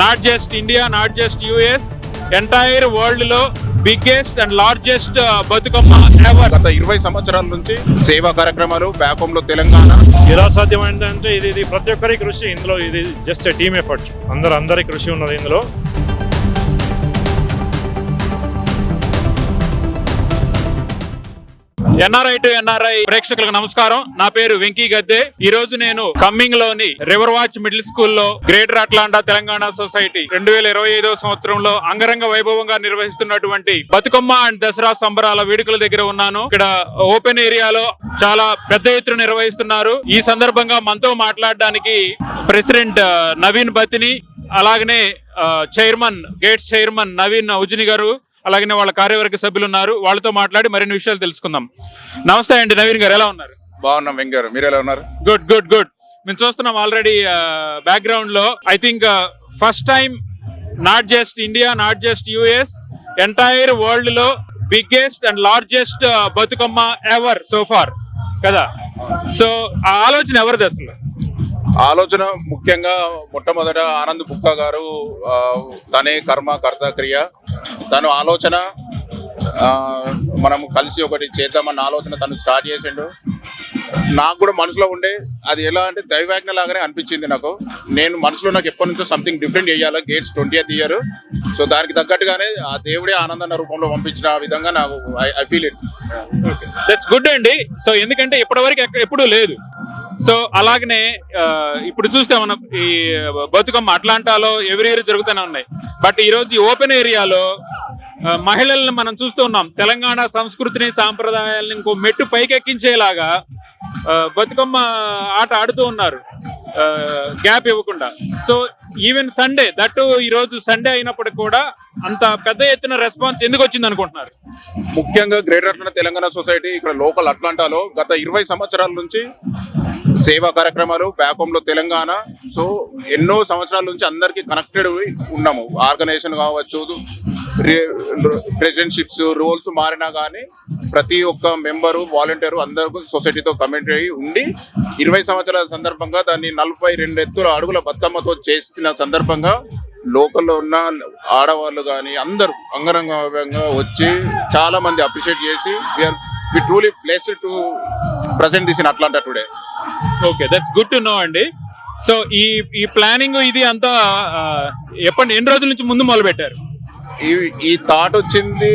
Not just India not just US entire వరల్డ్లో biggest and largest Bathukamma ever గత ఇరవై సంవత్సరాల నుంచి సేవా కార్యక్రమాలు బ్యాక్ హోమ్లో తెలంగాణ. ఎలా సాధ్యమైందంటే ఇది ఇది ప్రతి ఒక్కరి కృషి. ఇందులో ఇది జస్ట్ టీమ్ ఎఫర్ట్ అందరు అందరి కృషి ఉన్నది ఇందులో. ఎన్ఆర్ఐ టు ఎన్ఆర్ఐ ప్రేక్షకులకు నమస్కారం. నా పేరు వెంకీ గద్దె. ఈ రోజు నేను కమ్మింగ్లోని రివర్ వాచ్ మిడిల్ స్కూల్లో గ్రేటర్ అట్లాంటా తెలంగాణ సొసైటీ రెండు వేల ఇరవై ఐదవ సంవత్సరంలో అంగరంగ వైభవంగా నిర్వహిస్తున్నటువంటి బతుకమ్మ అండ్ దసరా సంబరాల వేడుకల దగ్గర ఉన్నాను. ఇక్కడ ఓపెన్ ఏరియాలో చాలా పెద్ద ఎత్తున నిర్వహిస్తున్నారు. ఈ సందర్భంగా మనతో మాట్లాడడానికి ప్రెసిడెంట్ నవీన్ బతిని అలాగనే chairman Gates chairman Naveen Ujjini గారు అలాగనే వాళ్ళ కార్యవర్గ సభ్యులు ఉన్నారు వాళ్ళతో మాట్లాడి మరిన్ని విషయాలు తెలుసుకుందాం. నమస్తే అండి నవీన్ గారు ఎలా ఉన్నారు? బాగున్నాం వెంగారు మీరు ఎలా ఉన్నారు? Good good good. మేము చూస్తున్నాం ఆల్రెడీ బ్యాక్గ్రౌండ్లో. I think first time not just India not just US entire వరల్డ్లో biggest and largest Bathukamma ever so far కదా? సో ఆ ఆలోచన ఎవరిది అసలు? ఆలోచన ముఖ్యంగా మొట్టమొదట ఆనంద్ బుక్క గారు తనే కర్మ కర్త క్రియ. తను ఆలోచన ఆ, మనం కలిసి ఒకటి చేద్దామన్న ఆలోచన తను స్టార్ట్ చేసిండు. నాకు కూడా మనసులో ఉండే అది ఎలా అంటే దైవాజ్ఞ లాగానే అనిపించింది నాకు. నేను మనసులో నాకు ఎప్పటి నుంచో సంథింగ్ డిఫరెంట్ చేయాలి గేట్స్ ట్వంటీ ఇయర్ సో దానికి తగ్గట్టుగానే ఆ దేవుడే ఆనందన్న రూపంలో పంపించిన విధంగా నాకు I feel it that's good అండి. సో ఎందుకంటే ఇప్పటివరకు ఎక్క- ఎప్పుడూ లేదు. సో అలాగనే ఆ, ఇప్పుడు చూస్తే మనం ఈ బతుకమ్మ అట్లాంటాలో ఎవరి ఇయర్ జరుగుతూనే ఉన్నాయి. బట్ ఈ రోజు ఈ ఓపెన్ ఏరియాలో మహిళలను మహిళల్ని మనం చూస్తూ ఉన్నాం. తెలంగాణ సంస్కృతిని సాంప్రదాయాలను ఇంకో మెట్టు పైకెక్కించేలాగా బతుకమ్మ ఆట ఆడుతూ ఉన్నారు. గ్యాప్ ఇవ్వకుండా. సో ఈవెన్ సండే దట్టు ఈ రోజు సండే అయినప్పటికి కూడా అంత పెద్ద ఎత్తున రెస్పాన్స్ ఎందుకు వచ్చింది అనుకుంటున్నారు? ముఖ్యంగా గ్రేటర్ అట్లాంటా తెలంగాణ సొసైటీ ఇక్కడ లోకల్ అట్లాంటాలో గత ఇరవై సంవత్సరాల నుంచి సేవా కార్యక్రమాలు బ్యాక్ తెలంగాణ. సో ఎన్నో సంవత్సరాల నుంచి అందరికి కనెక్టెడ్ ఉన్నాము. ఆర్గనైజేషన్ కావచ్చు ప్రెసిడెంట్షిప్స్ రోల్స్ మారినా కానీ ప్రతి ఒక్క మెంబరు వాలంటీరు అందరూ సొసైటీతో కమిట్ అయ్యి ఉండి ఇరవై సంవత్సరాల సందర్భంగా దాన్ని నలభై రెండు ఎత్తుల అడుగుల బతుకమ్మతో చేసిన సందర్భంగా లోకల్లో ఉన్న ఆడవాళ్ళు కానీ అందరూ అంగరంగ వచ్చి చాలా మంది అప్రిషియేట్ చేసి we are we truly place to present this in Atlanta today okay that's good to know అండి. సో ఈ ఈ ప్లానింగ్ ఇది అంతా ఎప్పటి ఎన్ని రోజుల నుంచి ముందు మొదలు పెట్టారు ఈ ఈ థాట్ వచ్చింది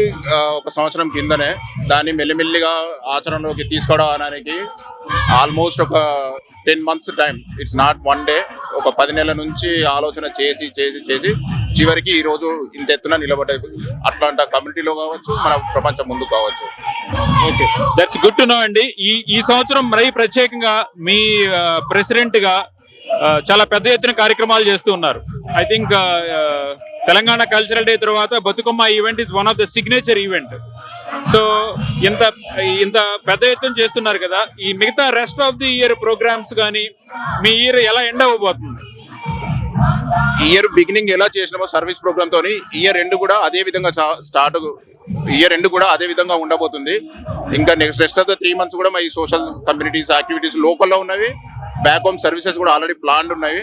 ఒక సంవత్సరం కిందనే. దాన్ని మెల్లిమెల్లిగా ఆచరణలోకి తీసుకోవడానికి ఆల్మోస్ట్ ఒక ten months time it's not one day ఒక పది నెలల నుంచి ఆలోచన చేసి చేసి చేసి చివరికి ఈ రోజు ఇంత ఎత్తున నిలబడే అట్లాంటి కమ్యూనిటీలో కావచ్చు మన ప్రపంచం ముందు కావచ్చు. Okay. That's good to know అండి. ఈ ఈ సంవత్సరం మరీ ప్రత్యేకంగా మీ ప్రెసిడెంట్గా చాలా పెద్ద ఎత్తున కార్యక్రమాలు చేస్తూ ఉన్నారు. I think Telangana cultural day తర్వాత Bathukamma event is one of the signature event so ఇంత ఇంత పెద్ద ఎత్తున చేస్తున్నారు కదా. ఈ మిగతా rest of the year programs కానీ మీ ఇయర్ ఎలా ఎండ్ అవ్వబోతుంది? ఇయర్ బిగినింగ్ ఎలా చేసినామో సర్వీస్ ప్రోగ్రామ్ తోని ఇయర్ రెండు కూడా అదే విధంగా స్టార్ట్ ఇయర్ రెండు కూడా అదే విధంగా ఉండబోతుంది. ఇంకా next rest of the three months కూడా మా ఈ సోషల్ కమ్యూనిటీస్ యాక్టివిటీస్ లోకల్లో ఉన్నవి. బ్యాక్ హోమ్ సర్వీసెస్ కూడా ఆల్రెడీ ప్లాన్డ్ ఉన్నాయి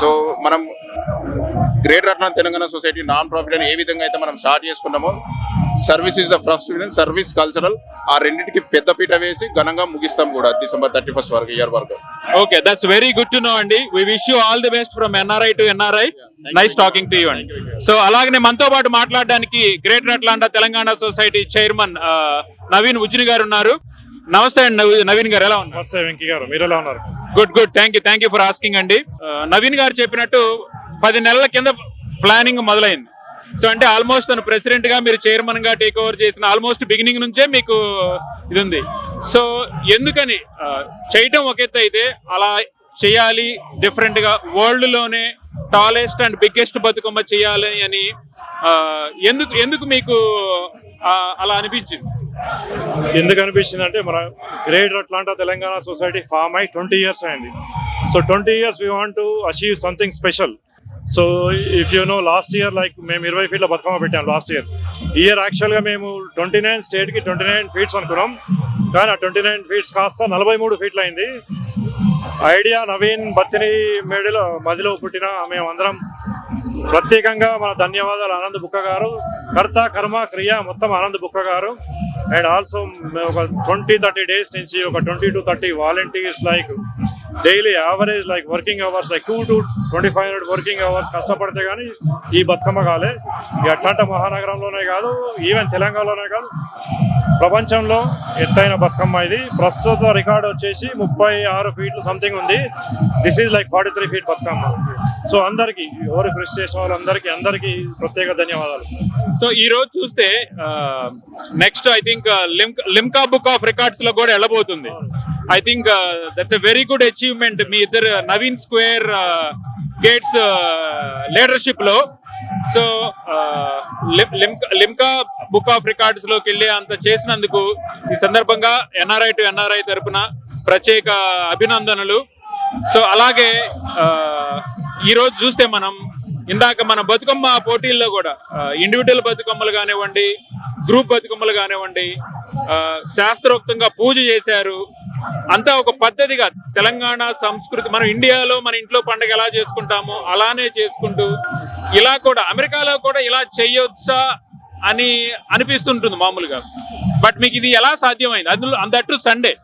సో మనం greater Atlanta Telangana Society non profit అని ఏ విధంగా అయితే మనం స్టార్ట్ చేసుకున్నామో service is the first service cultural ఆ రెండింటికి పెద్దపీట వేసి ఘనంగా ముగిస్తాం కూడా డిసెంబర్ థర్టీ ఫస్ట్ వరకు. ఇయర్ వరకు okay that's very good to know అండి we wish you all the best from NRI to NRI nice talking to you అండి సో అలాగనే మనతో పాటు మాట్లాడడానికి greater Atlanta Telangana society chairman Naveen Ujjini గారు ఉన్నారు. నమస్తే అండి నవీ- నవీన్ గారు ఎలా ఉన్నారు? నమస్తే వెంకీ గారు. మీరు ఎలా ఉన్నారు? Good good thank you thank you for asking అండి నవీన్ గారు చెప్పినట్టు పది నెలల కింద ప్లానింగ్ మొదలైంది. సో అంటే ఆల్మోస్ట్ తను ప్రెసిడెంట్గా మీరు చైర్మన్గా టేక్ ఓవర్ చేసిన ఆల్మోస్ట్ బిగినింగ్ నుంచే మీకు ఇది ఉంది సో ఎందుకని చేయటం ఒక ఎత్తు అయితే అలా చేయాలి డిఫరెంట్గా వరల్డ్లోనే టాలెస్ట్ అండ్ బిగ్గెస్ట్ బతుకమ్మ చేయాలి అని ఎందుకు ఎందుకు మీకు అలా అనిపించింది? ఎందుకు అనిపించింది అంటే మన greater Atlanta Telangana society form అయి ట్వంటీ ఇయర్స్ అయింది. So twenty years we want to achieve something special so if you know last year like మేము ఇరవై ఫీట్ల బతుకమ్మ పెట్టాం లాస్ట్ ఇయర్ ఇయర్ యాక్చువల్గా మేము ట్వంటీ నైన్ స్టేట్కి ట్వంటీ నైన్ ఫీట్స్ అనుకున్నాం. కానీ ఆ ట్వంటీ నైన్ ఫీట్స్ కాస్త నలభై మూడు ఫీట్లు అయింది. ఐడియా నవీన్ బత్తిని మేడలో మదిలో పుట్టిన మేమందరం ప్రత్యేకంగా మన ధన్యవాదాలు ఆనంద్ బుక్క గారు కర్త కర్మ క్రియ మొత్తం ఆనంద్ బుక్క గారు. అండ్ ఆల్సో ఒక ట్వంటీ థర్టీ డేస్ నుంచి ఒక twenty to thirty volunteers like daily average like working hours like two to twenty five hundred working hours కష్టపడితే కానీ ఈ బతుకమ్మ కాలే. ఈ అట్లాంటి మహానగరంలోనే కాదు ఈవెన్ తెలంగాణలోనే కాదు. ప్రపంచంలో ఎత్తైన బతుకమ్మ ఇది. ప్రస్తుత రికార్డ్ వచ్చేసి ముప్పై ఆరు ఫీట్లు సంథింగ్ ఉంది. This is like forty three feet Bathukamma. So అందరికి ఎవరు కృషి చేసిన వాళ్ళందరికీ అందరికీ ప్రత్యేక ధన్యవాదాలు. సో ఈ రోజు చూస్తే next I think Limca book of రికార్డ్స్లో కూడా వెళ్ళబోతుంది. I think that's a very good achievement మీ ఇద్దరు నవీన్ స్క్వేర్ గేట్స్ లీడర్షిప్లో. సో లిమ్కా బుక్ ఆఫ్ రికార్డ్స్లోకి వెళ్ళి అంత చేసినందుకు ఈ సందర్భంగా ఎన్ఆర్ఐ టు ఎన్ఆర్ఐ తరపున ప్రత్యేక అభినందనలు. సో అలాగే ఈ రోజు చూస్తే మనం ఇందాక మన బతుకమ్మ పోటీల్లో కూడా ఇండివిజువల్ బతుకమ్మలు కానివ్వండి గ్రూప్ బతుకమ్మలు కానివ్వండి శాస్త్రోక్తంగా పూజ చేశారు. అంతా ఒక పద్ధతిగా తెలంగాణ సంస్కృతి మనం ఇండియాలో మన ఇంట్లో పండుగ ఎలా చేసుకుంటామో అలానే చేసుకుంటూ ఇలా కూడా అమెరికాలో కూడా ఇలా చేయొచ్చా అని అనిపిస్తుంటుంది మామూలుగా. బట్ మీకు ఇది ఎలా సాధ్యమైంది? అందులో అందట్టు సండే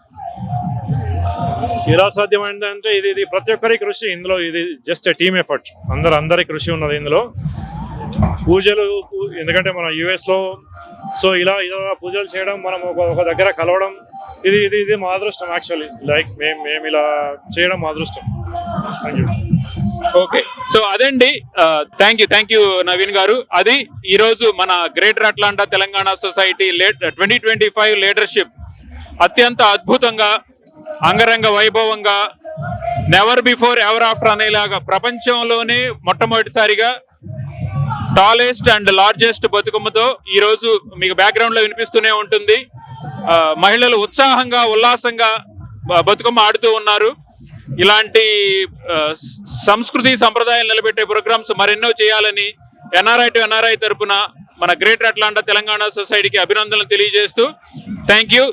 ఎలా సాధ్యమైందంటే ఇది ఇది ప్రతి ఒక్కరి కృషి ఇందులో. ఇది జస్ట్ టీమ్ ఎఫర్ట్ అందరు అందరి కృషి ఉన్నది ఇందులో. పూజలు ఎందుకంటే మన యుఎస్లో సో ఇలా ఇలా పూజలు చేయడం మనం ఒక ఒక దగ్గర కలవడం ఇది ఇది ఇది మా అదృష్టం యాక్చువల్లీ లైక్ మేము మేము ఇలా చేయడం మా అదృష్టం. థ్యాంక్ యూ ఓకే సో అదండి. Thank you thank you Naveen గారు. అది ఈరోజు మన greater Atlanta Telangana society late twenty twenty five leadership అత్యంత అద్భుతంగా అంగరంగ వైభవంగా నెవర్ బిఫోర్ ఎవర్ ఆఫ్టర్ అనేలాగా ప్రపంచంలోనే మొట్టమొదటిసారిగా టాలెస్ట్ అండ్ లార్జెస్ట్ బతుకమ్మతో ఈరోజు మీకు బ్యాక్గ్రౌండ్లో వినిపిస్తూనే ఉంటుంది. మహిళలు ఉత్సాహంగా ఉల్లాసంగా బ- బతుకమ్మ ఆడుతూ ఉన్నారు. ఇలాంటి సంస్కృతి సంప్రదాయాలు నిలబెట్టే ప్రోగ్రామ్స్ మరెన్నో చేయాలని ఎన్ఆర్ఐ టు ఎన్ఆర్ఐ తరపున మన గ్రేటర్ అట్లాంటా తెలంగాణ సొసైటీకి అభినందనలు తెలియజేస్తూ థ్యాంక్ యూ